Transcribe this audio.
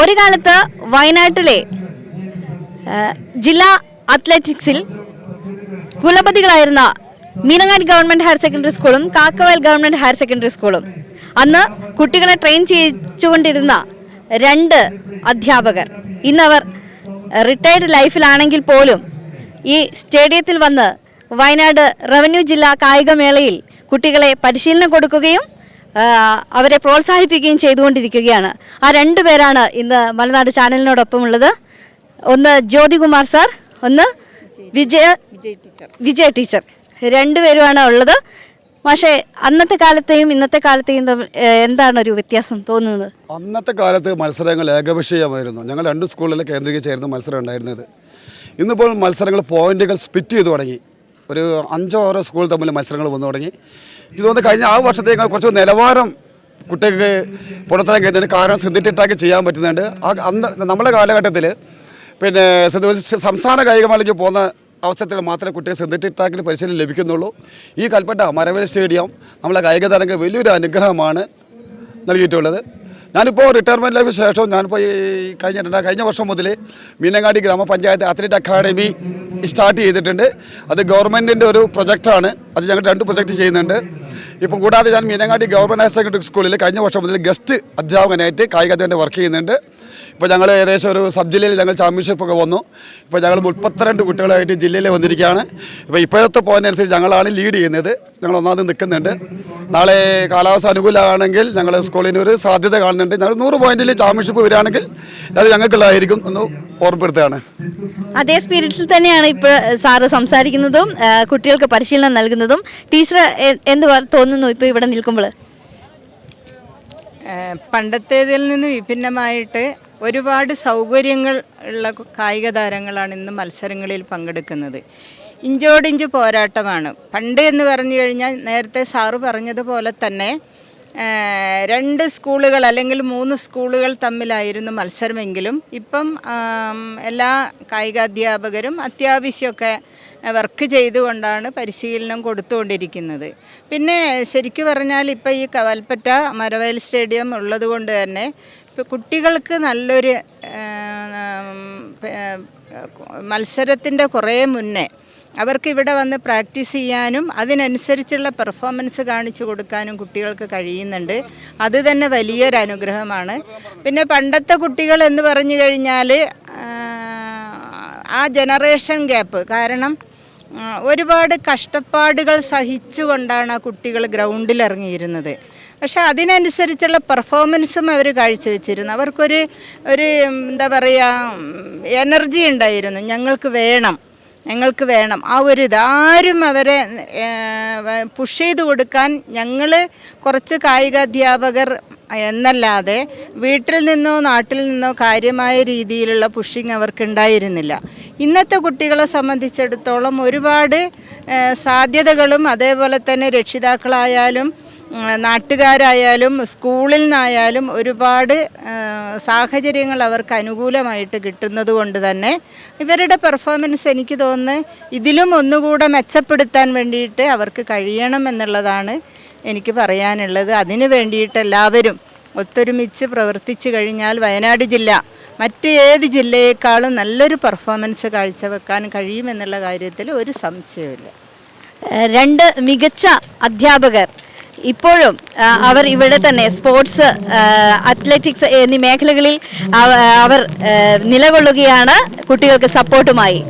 ഒരു കാലത്ത് വയനാട്ടിലെ ജില്ലാ അത്ലറ്റിക്സിൽ കുലപതികളായിരുന്ന മീനങ്ങാടി ഗവൺമെന്റ് ഹയർ സെക്കൻഡറി സ്കൂളും കാക്കവയൽ ഗവൺമെന്റ് ഹയർ സെക്കൻഡറി സ്കൂളും. അന്ന് കുട്ടികളെ ട്രെയിൻ ചെയ്യിച്ചുകൊണ്ടിരുന്ന രണ്ട് അധ്യാപകർ. ഇന്നവർ റിട്ടയർഡ് ലൈഫിലാണെങ്കിൽ പോലും ഈ സ്റ്റേഡിയത്തിൽ വന്ന് വയനാട് റവന്യൂ ജില്ലാ കായികമേളയിൽ കുട്ടികളെ പരിശീലനം കൊടുക്കുകയും അവരെ പ്രോത്സാഹിപ്പിക്കുകയും ചെയ്തുകൊണ്ടിരിക്കുകയാണ്. ആ രണ്ടു പേരാണ് ഇന്ന് മലനാട് ചാനലിനോടൊപ്പം ഉള്ളത് ഒന്ന് ജ്യോതികുമാർ സാർ ഒന്ന് വിജയ വിജയ ടീച്ചർ. രണ്ടുപേരുമാണ് ഉള്ളത്. പക്ഷേ അന്നത്തെ കാലത്തെയും ഇന്നത്തെ കാലത്തെയും എന്താണ് ഒരു വ്യത്യാസം തോന്നുന്നത്? അന്നത്തെ കാലത്ത് മത്സരങ്ങൾ ഏകപക്ഷീയമായിരുന്നു. ഞങ്ങൾ രണ്ട് സ്കൂളിൽ കേന്ദ്രീകരിച്ചായിരുന്നു മത്സരം ഉണ്ടായിരുന്നത്. ഇന്നിപ്പോൾ മത്സരങ്ങൾ പോയിന്റുകൾ സ്പിറ്റ് ചെയ്തു തുടങ്ങി. ഒരു അഞ്ചോ ആറോ സ്കൂൾ തമ്മിൽ മത്സരങ്ങൾ വന്നു തുടങ്ങി. ഇതുകൊണ്ട് കഴിഞ്ഞ ആ വർഷത്തേക്കാൾ കുറച്ച് നിലവാരം കുട്ടികൾക്ക് പുറത്തിറങ്ങാൻ കഴിയുന്നുണ്ട് കാരണം സിന്തറ്റിക് ചെയ്യാൻ പറ്റുന്നുണ്ട്. ആ അന്ന് നമ്മുടെ കാലഘട്ടത്തിൽ പിന്നെ സംസ്ഥാന കായികമേളയ്ക്ക് പോകുന്ന അവസരത്തിൽ മാത്രമേ കുട്ടികൾ സിന്തറ്റിക് ട്രാക്കിൽ പരിശീലനം ലഭിക്കുന്നുള്ളൂ. ഈ കൽപ്പറ്റ മരവേൽ സ്റ്റേഡിയം നമ്മളെ കായിക താരങ്ങൾ വലിയൊരു അനുഗ്രഹമാണ് നൽകിയിട്ടുള്ളത്. ഞാനിപ്പോൾ റിട്ടയർമെന്റ് ലൈഫിന് ശേഷം ഞാനിപ്പോൾ ഈ കഴിഞ്ഞ കഴിഞ്ഞ വർഷം മുതൽ മീനങ്ങാടി ഗ്രാമപഞ്ചായത്ത് അത്ലറ്റ് അക്കാഡമി സ്റ്റാർട്ട് ചെയ്തിട്ടുണ്ട്. അത് ഗവൺമെന്റിന്റെ ഒരു പ്രൊജക്റ്റാണ് അത് ഞങ്ങൾ രണ്ട് പ്രൊജക്റ്റ് ചെയ്യുന്നുണ്ട്. ഇപ്പം കൂടാതെ ഞാൻ മീനങ്ങാടി ഗവൺമെന്റ് ഹയർ സെക്കൻഡറി സ്കൂളിൽ കഴിഞ്ഞ വർഷം മുതൽ ഗസ്റ്റ് അധ്യാപകനായിട്ട് കായിക അധ്യാപനം വർക്ക് ചെയ്യുന്നുണ്ട്. ഇപ്പോൾ ഞങ്ങൾ ഏകദേശം ഒരു സബ് ജില്ലയിൽ ഞങ്ങൾ ചാമ്പ്യൻഷിപ്പൊക്കെ വന്നു. ഇപ്പോൾ ഞങ്ങൾ മുപ്പത്തിരണ്ട് കുട്ടികളായിട്ട് ജില്ലയിൽ വന്നിരിക്കുകയാണ്. ഇപ്പോൾ ഇപ്പോഴത്തെ പോയിന്റ് അനുസരിച്ച് ഞങ്ങളാണ് ലീഡ് ചെയ്യുന്നത്. ഞങ്ങൾ ഒന്നാമത് നിൽക്കുന്നുണ്ട്. നാളെ കാലാവസ്ഥ അനുകൂലമാണെങ്കിൽ ഞങ്ങൾ സ്കൂളിന് ഒരു സാധ്യത കാണുന്നുണ്ട്. ഞങ്ങൾ നൂറ് പോയിന്റിൽ ചാമ്പ്യൻഷിപ്പ് വരികയാണെങ്കിൽ അത് ഞങ്ങൾക്കുള്ളതായിരിക്കും എന്ന് ഓർമ്മപ്പെടുത്തുകയാണ്. അതേ സ്പിരിറ്റിൽ തന്നെയാണ് ഇപ്പോൾ സാറ് സംസാരിക്കുന്നതും കുട്ടികൾക്ക് പരിശീലനം നൽകുന്നതും. ടീച്ചർ എന്ത് തോന്നുന്നു ഇപ്പോൾ ഇവിടെ നിൽക്കുമ്പോൾ പണ്ടത്തേതിൽ നിന്ന് വിഭിന്നമായിട്ട് ഒരുപാട് സൗകര്യങ്ങൾ ഉള്ള കായിക താരങ്ങളാണ് ഇന്ന് മത്സരങ്ങളിൽ പങ്കെടുക്കുന്നത്. ഇഞ്ചോടിഞ്ച് പോരാട്ടമാണ്. പണ്ട് എന്ന് പറഞ്ഞു കഴിഞ്ഞാൽ നേരത്തെ സാറ് പറഞ്ഞതുപോലെ തന്നെ രണ്ട് സ്കൂളുകൾ അല്ലെങ്കിൽ മൂന്ന് സ്കൂളുകൾ തമ്മിലായിരുന്നു മത്സരമെങ്കിലും ഇപ്പം എല്ലാ കായികാധ്യാപകരും അത്യാവശ്യമൊക്കെ വർക്ക് ചെയ്തുകൊണ്ടാണ് പരിശീലനം കൊടുത്തുകൊണ്ടിരിക്കുന്നത്. പിന്നെ ശരിക്കു പറഞ്ഞാൽ ഇപ്പോൾ ഈ കവൽപ്പറ്റ മരവയൽ സ്റ്റേഡിയം ഉള്ളതുകൊണ്ട് തന്നെ ഇപ്പോൾ കുട്ടികൾക്ക് നല്ലൊരു മത്സരത്തിന്റെ കുറേ മുന്നേ അവർക്ക് ഇവിടെ വന്ന് പ്രാക്ടീസ് ചെയ്യാനും അതിനനുസരിച്ചുള്ള പെർഫോമൻസ് കാണിച്ചു കൊടുക്കാനും കുട്ടികൾക്ക് കഴിയുന്നുണ്ട്. അത് തന്നെ വലിയൊരു അനുഗ്രഹമാണ്. പിന്നെ പണ്ടത്തെ കുട്ടികൾ എന്ന് പറഞ്ഞു കഴിഞ്ഞാൽ ആ ജനറേഷൻ ഗ്യാപ്പ് കാരണം ഒരുപാട് കഷ്ടപ്പാടുകൾ സഹിച്ചുകൊണ്ടാണ് ആ കുട്ടികൾ ഗ്രൗണ്ടിൽ ഇറങ്ങിയിരുന്നത് പക്ഷെ അതിനനുസരിച്ചുള്ള പെർഫോമൻസും അവർ കാഴ്ചവെച്ചിരുന്നു അവർക്കൊരു ഒരു എന്താ പറയുക എനർജി ഉണ്ടായിരുന്നു. ഞങ്ങൾക്ക് വേണം. ഞങ്ങൾക്ക് വേണം. ആ ഒരു ഇതാരും അവരെ പുഷ് ചെയ്ത് കൊടുക്കാൻ ഞങ്ങൾ കുറച്ച് കായികാധ്യാപകർ എന്നല്ലാതെ വീട്ടിൽ നിന്നോ നാട്ടിൽ നിന്നോ കാര്യമായ രീതിയിലുള്ള പുഷിങ് അവർക്ക് ഉണ്ടായിരുന്നില്ല ഇന്നത്തെ കുട്ടികളെ സംബന്ധിച്ചിടത്തോളം ഒരുപാട് സാധ്യതകളും അതേപോലെ തന്നെ രക്ഷിതാക്കളായാലും നാട്ടുകാരായാലും സ്കൂളിൽ നിന്നായാലും ഒരുപാട് സാഹചര്യങ്ങൾ അവർക്ക് അനുകൂലമായിട്ട് കിട്ടുന്നത് കൊണ്ട് തന്നെ ഇവരുടെ പെർഫോമൻസ് എനിക്ക് തോന്നുന്നു ഇതിലും ഒന്നുകൂടെ മെച്ചപ്പെടുത്താൻ വേണ്ടിയിട്ട് അവർക്ക് കഴിയണം എന്നുള്ളതാണ് എനിക്ക് പറയാനുള്ളത്. അതിനു വേണ്ടിയിട്ട് എല്ലാവരും ഒത്തൊരുമിച്ച് പ്രവർത്തിച്ചു കഴിഞ്ഞാൽ വയനാട് ജില്ല മറ്റ് ഏത് ജില്ലയേക്കാളും നല്ലൊരു പെർഫോമൻസ് കാഴ്ചവെക്കാൻ കഴിയുമെന്നുള്ള കാര്യത്തിൽ ഒരു സംശയമില്ല രണ്ട് മികച്ച അധ്യാപകർ ഇപ്പോഴും അവർ ഇവിടെ തന്നെ സ്പോർട്സ് അത്ലറ്റിക്സ് എന്നീ മേഖലകളിൽ അവർ നിലകൊള്ളുകയാണ് കുട്ടികൾക്ക് സപ്പോർട്ടുമായി